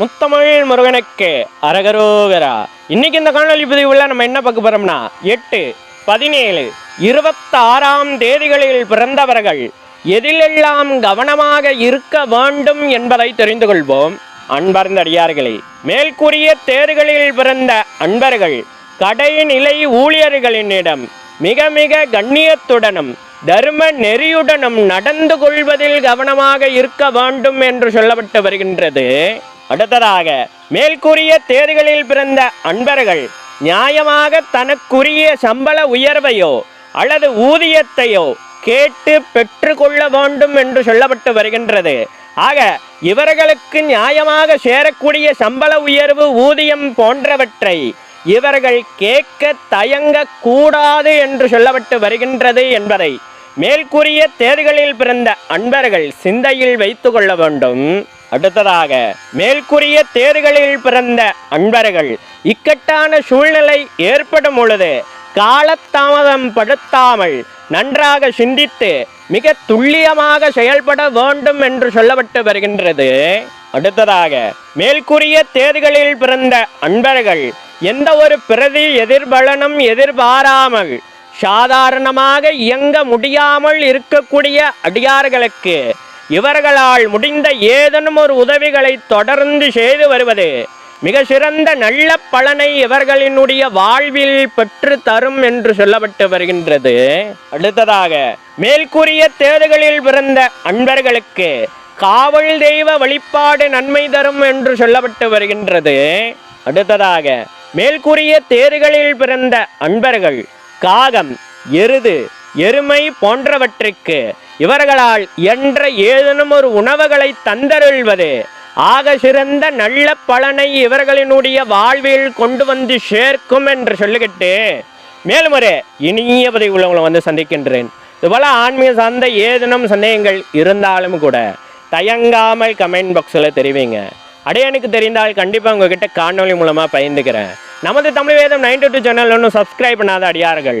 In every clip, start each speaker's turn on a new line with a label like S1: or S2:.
S1: முத்தமிழ் முருகனுக்கு அரகரோகரா. இன்னைக்கு இந்த காணொலி பதிவுல நம்ம என்ன பார்க்க போறோம்னா எட்டு பதினேழு இருபத்தாறாம் தேதிகளில் பிறந்தவர்கள் எதிலெல்லாம் கவனமாக இருக்க வேண்டும் என்பதை தெரிந்து கொள்வோம். அன்பர்ந்த அடியார்களே மேல்கூறிய தேர்களில் பிறந்த அன்பர்கள் கடைநிலை ஊழியர்களினிடம் மிக மிக கண்ணியத்துடனும் தர்ம நெறியுடனும் நடந்து கொள்வதில் கவனமாக இருக்க வேண்டும் என்று சொல்லப்பட்டு வருகின்றது. அடுத்ததாக மேற்கூறிய தேர்களில் பிறந்த அன்பர்கள் நியாயமாக தனக்குரிய சம்பள உயர்வையோ அல்லது ஊதியத்தையோ கேட்டு பெற்றுக்கொள்ள வேண்டும் என்று சொல்லப்பட்டு வருகின்றது. ஆக இவர்களுக்கு நியாயமாக சேரக்கூடிய சம்பள உயர்வு ஊதியம் போன்றவற்றை இவர்கள் கேட்க தயங்க கூடாது என்று சொல்லப்பட்டு வருகின்றது என்பதை மேற்கூறிய தேர்களில் பிறந்த அன்பர்கள் சிந்தையில் வைத்து கொள்ள வேண்டும். அடுத்ததாக மேற்கூறிய தேர்களில் பிறந்த அன்பர்கள் இக்கட்டான சூழ்நிலை ஏற்படும் பொழுது காலத்தாமதம் படுத்தாமல் நன்றாக சிந்தித்து மிக துல்லியமாக செயல்பட வேண்டும் என்று சொல்லப்பட்டு வருகின்றது. அடுத்ததாக மேற்கூறிய தேதிகளில் பிறந்த அன்பர்கள் எந்த ஒரு பிரதி எதிர்பலனும் எதிர்பாராமல் சாதாரணமாக இயங்க முடியாமல் இருக்கக்கூடிய அடியார்களுக்கு இவர்களால் முடிந்த ஏதேனும் ஒரு உதவிகளை தொடர்ந்து செய்து வருவது மிக சிறந்த நல்ல பலனை இவர்களினுடைய வாழ்வில் பெற்று தரும் என்று சொல்லப்பட்டு வருகின்றது. அடுத்ததாக மேற்கூறிய தேடுகளில் பிறந்த அன்பர்களுக்கு காவல் தெய்வ வழிபாடு நன்மை தரும் என்று சொல்லப்பட்டு வருகின்றது. அடுத்ததாக மேற்கூறிய தேடுகளில் பிறந்த அன்பர்கள் காகம் எருது எருமை போன்றவற்றுக்கு இவர்களால் என்ற ஏதேனும் ஒரு உணவுகளை தந்தருள்வது. ஆக சிறந்த நல்ல பலனை இவர்களினுடைய வாழ்வில் கொண்டு வந்து சேர்க்கும் என்று சொல்லிக்கிட்டு மேலும் ஒரு இனிய பதவி உள்ளவங்களை வந்து சந்திக்கின்றேன். இதுபோல் ஆன்மீக சார்ந்த ஏதேனும் சந்தேகங்கள் இருந்தாலும் கூட தயங்காமல் கமெண்ட் பாக்ஸில் தெரிவிங்க. அடையானுக்கு தெரிந்தால் கண்டிப்பாக உங்ககிட்ட காணொளி மூலமாக பயந்துக்கிறேன் நமது Tamil Vedam ninety two channel ஒன்றும் சப்ஸ்கிரைப் பண்ணாத அடியார்கள்.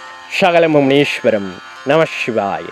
S1: சகலமும் முனீஸ்வரம் நம சிவாய